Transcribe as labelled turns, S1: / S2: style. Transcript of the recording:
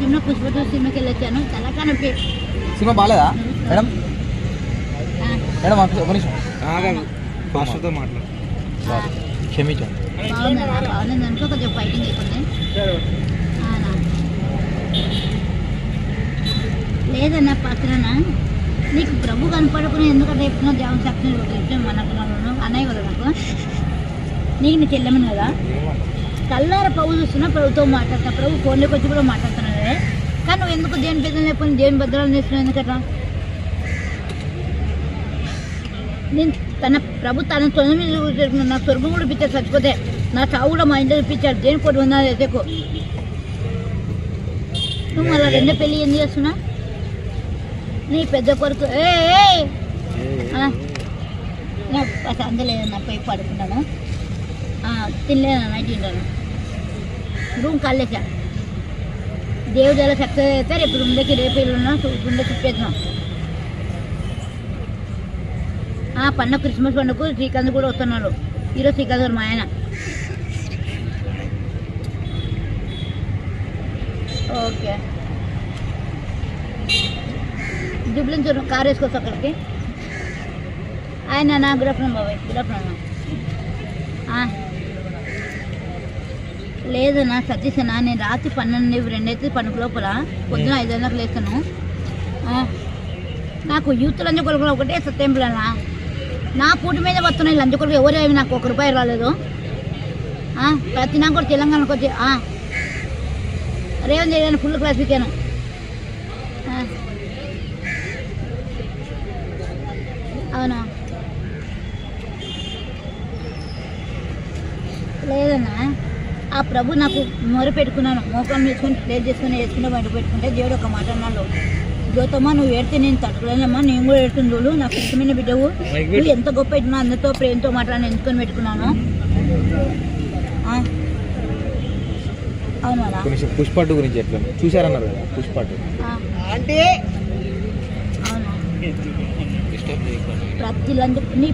S1: Cinema పుష్పతో సినిమాకి వెళ్ళొచ్చాను. తలకా నొప్పి
S2: సినిమా బాగాలేదా మేడం? మేడం ఒక నిమిషం
S3: ఫాస్ట్తో మాట్లాడు.
S2: క్షమించండి.
S1: బాగుందా బాగుంది? అనుకో కొంచెం ఫైటింగ్ అయిపోయింది. అవునా? లేదన్నా పత్రనా? నీకు ప్రభు కనపడకుండా ఎందుకంటే ఎప్పుడో దేవన్ సక్సెస్ చెప్పాను మనకు అన్నయ్య కదా నాకు. నీకు నీ చెల్లెమని కదా? కల్లార ప్రభు చూస్తున్నా ప్రభుతో మాట్లాడతా. ప్రభు ఫోన్లోకి వచ్చి కూడా మాట్లాడుతున్నాడే కానీ నువ్వు ఎందుకు దేని పెద్దలు లేకపోతే దేని భద్రాలు చేస్తున్నావు ఎందుకట్లా నేను తన ప్రభు తన తొలి మీద కూర్చోబెట్టుకున్నాడు. నా స్వర్గం కూడా ఇప్పించాడు చచ్చిపోతే నా చావు కూడా మా ఇంట్లో ఇప్పించాడు దేని కొట్టి ఉన్నది ఎదకు నువ్వు మళ్ళీ రెండో పెళ్ళి ఏం చేస్తున్నా నీ పెద్ద కొడుకు ఏ ఏ! ఆ, నా అసలు అందలేదన్న పోయి పడుకున్నాను తినలేదన్న నైట్ తింటాను. రూమ్ కాలేసా దేవుడు ఎలా చక్కగా అయితే రేపు రూమ్లోకి రేపు ఉన్నా రూమ్లో తిప్పేద్దాం ఆ పండుగ క్రిస్మస్ పండుగకు శ్రీకాంత్ కూడా వస్తున్నాడు. ఈరోజు శ్రీకాంత్ మా ఆయన. ఓకే. దుబ్లిన్ చూడు కార్ వేసుకోవచ్చు అక్కడికి ఆయన నా గుడ్ ఆఫ్టర్నూన్ బాబాయ్. Good afternoon. లేదన్నా సతీష్ అన్న నేను రాత్రి పన్నెండు రెండైతే పనుకు లోపల పొద్దున ఐదు గంటలకు లేస్తాను. నాకు యూత్ లంచ కొడుకులు ఒకటే సత్యంపులన్నా నా పూటి మీద వస్తున్నాయి లంచ కొడుకు ఎవరేమి నాకు ఒక రూపాయి రాలేదు. ప్రతి నాకు కూడా తెలంగాణకు వచ్చి రేవంత్ రెడ్డి ఫుల్ క్లాస్ వీకాను అవునా? లేదన్నా? ఆ ప్రభు నాకు మొర పెట్టుకున్నాను. మోకం వేసుకొని ప్లేట్ చేసుకుని వేసుకుని బయట పెట్టుకుంటే దేవుడు ఒక మాట అన్నాడు. జ్యోతమ్మ నువ్వు ఏడితే నేను తట్టుకోలేనమ్మా నేను కూడా ఏడుతుంది చూడు నాకు ఇష్టమైన బిడ్డవు. నువ్వు ఎంత గొప్ప ఇట్లా అందరితో ప్రేమతో మాట్లాడి ఎంచుకొని పెట్టుకున్నాను? ఆ? అవునా?
S2: గురించి ఎట్లా చూశారన్నారు కదా పుష్పట్టు.
S1: ఆ,
S3: అంటే
S1: అవునా? ప్రతి లంచ నీ